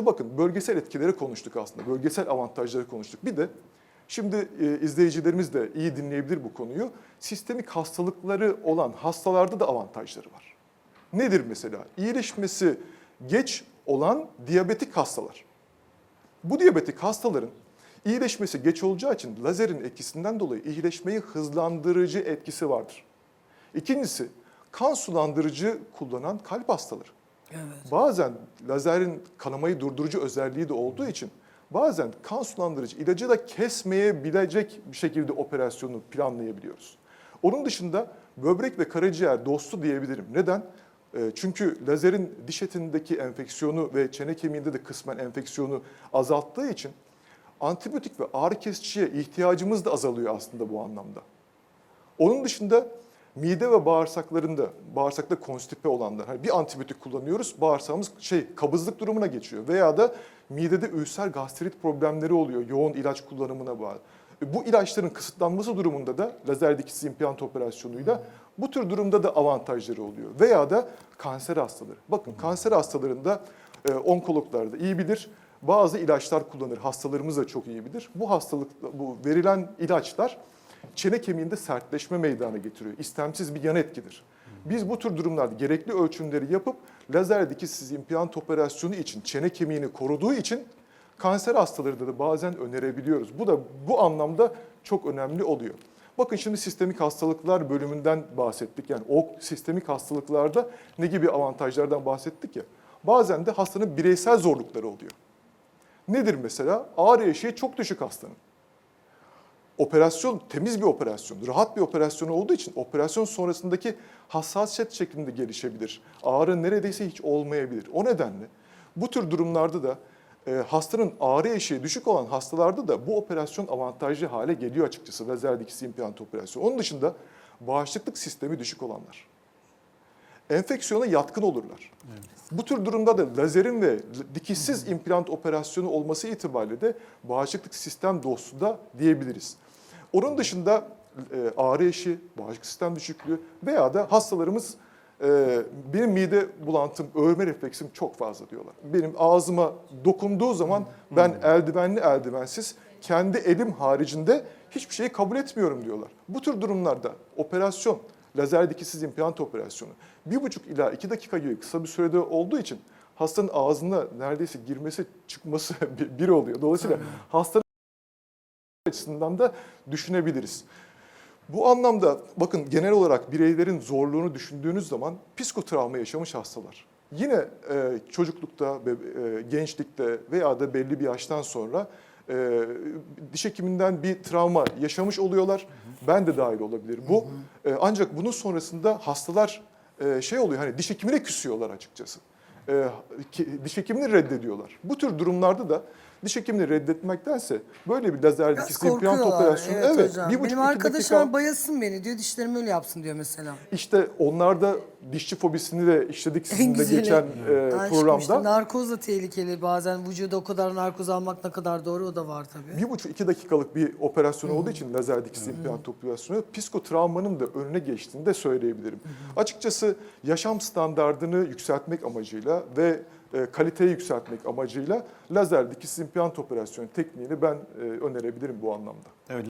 Şimdi bakın bölgesel etkileri konuştuk aslında. Bölgesel avantajları konuştuk. Bir de şimdi e, izleyicilerimiz de iyi dinleyebilir bu konuyu. Sistemik hastalıkları olan hastalarda da avantajları var. Nedir mesela? İyileşmesi geç olan diyabetik hastalar. Bu diyabetik hastaların iyileşmesi geç olacağı için lazerin etkisinden dolayı iyileşmeyi hızlandırıcı etkisi vardır. İkincisi kan sulandırıcı kullanan kalp hastaları. Bazen lazerin kanamayı durdurucu özelliği de olduğu için bazen kan sulandırıcı ilacı da kesmeyebilecek bir şekilde operasyonu planlayabiliyoruz. Onun dışında böbrek ve karaciğer dostu diyebilirim. Neden? E, Çünkü lazerin diş etindeki enfeksiyonu ve çene kemiğinde de kısmen enfeksiyonu azalttığı için antibiyotik ve ağrı kesiciye ihtiyacımız da azalıyor aslında bu anlamda. Onun dışında mide ve bağırsaklarında, bağırsakta konstipe olanlar, hani bir antibiyotik kullanıyoruz, bağırsağımız şey kabızlık durumuna geçiyor veya da midede ülser gastrit problemleri oluyor yoğun ilaç kullanımına bağlı. E, Bu ilaçların kısıtlanması durumunda da lazer dikiz implant operasyonuyla bu tür durumda da avantajları oluyor. Veya da kanser hastaları. Bakın kanser hastalarında e, onkologlar da iyi bilir. Bazı ilaçlar kullanır. Hastalarımız da çok iyi bilir. Bu hastalık bu verilen ilaçlar çene kemiğinde sertleşme meydana getiriyor. İstemsiz bir yan etkidir. Biz bu tür durumlarda gerekli ölçümleri yapıp lazer dikişsiz implant operasyonu için çene kemiğini koruduğu için kanser hastalarında da bazen önerebiliyoruz. Bu da bu anlamda çok önemli oluyor. Bakın şimdi sistemik hastalıklar bölümünden bahsettik. Yani o sistemik hastalıklarda ne gibi avantajlardan bahsettik ya. Bazen de hastanın bireysel zorlukları oluyor. Nedir mesela? Ağrı eşiği çok düşük hastanın. Operasyon temiz bir operasyon, rahat bir operasyon olduğu için operasyon sonrasındaki hassasiyet şeklinde gelişebilir. Ağrı neredeyse hiç olmayabilir. O nedenle bu tür durumlarda da e, hastanın ağrı eşiği düşük olan hastalarda da bu operasyon avantajlı hale geliyor açıkçası. Lazer dikisi implant operasyonu. Onun dışında bağışıklık sistemi düşük olanlar. Enfeksiyona yatkın olurlar. Bu tür durumda da lazerin ve dikişsiz implant operasyonu olması itibariyle de bağışıklık sistem dostu da diyebiliriz. Onun dışında e, ağrı eşiği, bağışıklık sistem düşüklüğü veya da hastalarımız e, benim mide bulantım, öğürme refleksim çok fazla diyorlar. Benim ağzıma dokunduğu zaman ben eldivenli eldivensiz kendi elim haricinde hiçbir şeyi kabul etmiyorum diyorlar. Bu tür durumlarda operasyon, lazer dikişsiz implant operasyonu bir buçuk ila iki dakika gibi kısa bir sürede olduğu için hastanın ağzına neredeyse girmesi çıkması bir- bir oluyor. Dolayısıyla hastanın açısından da düşünebiliriz. Bu anlamda bakın genel olarak bireylerin zorluğunu düşündüğünüz zaman psikotravma yaşamış hastalar. Yine e, çocuklukta, e, gençlikte veya da belli bir yaştan sonra e, diş hekiminden bir travma yaşamış oluyorlar. Ben de dahil olabilirim. Bu e, ancak bunun sonrasında hastalar e, şey oluyor hani diş hekimine küsüyorlar açıkçası. E, diş hekimini reddediyorlar. Bu tür durumlarda da diş hekimini reddetmektense böyle bir lazer dikisi implant operasyonu Evet, hocam. bir buçuk Benim iki arkadaşım dakika bayasın beni diyor. Dişlerimi öyle yapsın diyor mesela. işte onlarda dişçi fobisini de işledik sizin de güzeli. geçen e, Aşkım programda. işte narkoz da tehlikeli. Bazen vücuda o kadar narkoz almak ne kadar doğru o da var tabii. Bir buçuk iki dakikalık bir operasyon olduğu için lazer dikişli implant operasyonu psikotravmanın da önüne geçtiğini de söyleyebilirim. Açıkçası yaşam standardını yükseltmek amacıyla ve e, kaliteyi yükseltmek amacıyla lazer dikişli implant operasyonu tekniğini ben e, önerebilirim bu anlamda.